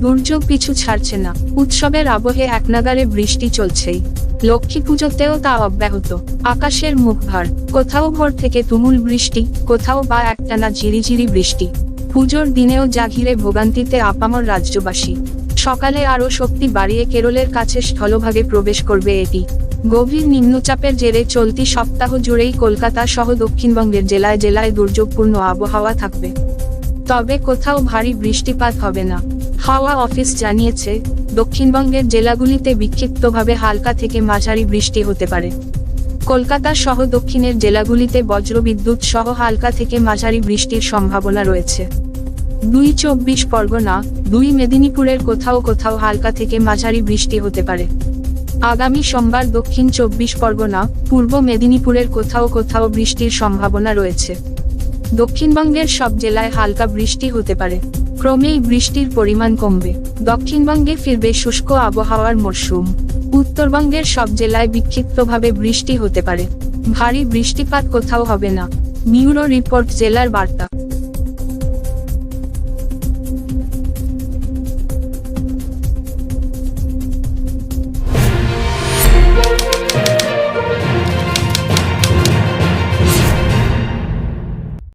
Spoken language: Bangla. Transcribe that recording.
দুর্যোগ পিছু ছাড়ছে না। উৎসবের আবহে একনাগারে বৃষ্টি চলছেই। লক্ষ্মী পুজোতেও তা অব্যাহত। আকাশের মুখভার। কোথাও ভোর থেকে তুমুল বৃষ্টি, কোথাও বা একটানা ঝিরিঝিরি বৃষ্টি। পুজোর দিনেও জাঘিরে ভোগান্তিতে আপামর রাজ্যবাসী। সকালে আরও শক্তি বাড়িয়ে কেরলের কাছে স্থলভাগে প্রবেশ করবে এটি। গভীর নিম্নচাপের জেরে চলতি সপ্তাহ জুড়েই কলকাতা সহ দক্ষিণবঙ্গের জেলায় জেলায় দুর্যোগপূর্ণ আবহাওয়া থাকবে। তবে কোথাও ভারী বৃষ্টিপাত হবে না। হাওয়া অফিস জানিয়েছে, দক্ষিণবঙ্গের জেলাগুলিতে বিক্ষিপ্তভাবে হালকা থেকে মাঝারি বৃষ্টি হতে পারে। কলকাতা সহ দক্ষিণের জেলাগুলিতে বজ্রবিদ্যুৎ সহ হালকা থেকে মাঝারি বৃষ্টির সম্ভাবনা রয়েছে। দুই চব্বিশ পরগনা, দুই মেদিনীপুরের কোথাও কোথাও হালকা থেকে মাঝারি বৃষ্টি হতে পারে। আগামী সোমবার দক্ষিণ চব্বিশ পরগনা, পূর্ব মেদিনীপুরের কোথাও কোথাও বৃষ্টির সম্ভাবনা রয়েছে। দক্ষিণবঙ্গের সব জেলায় হালকা বৃষ্টি হতে পারে। ক্রমেই বৃষ্টির পরিমাণ কমবে। দক্ষিণবঙ্গে ফিরবে শুষ্ক আবহাওয়ার মরশুম। উত্তরবঙ্গের সব জেলায় বিক্ষিপ্তভাবে বৃষ্টি হতে পারে। ভারী বৃষ্টিপাত কোথাও হবে না। নিউরো রিপোর্ট জেলার বার্তা।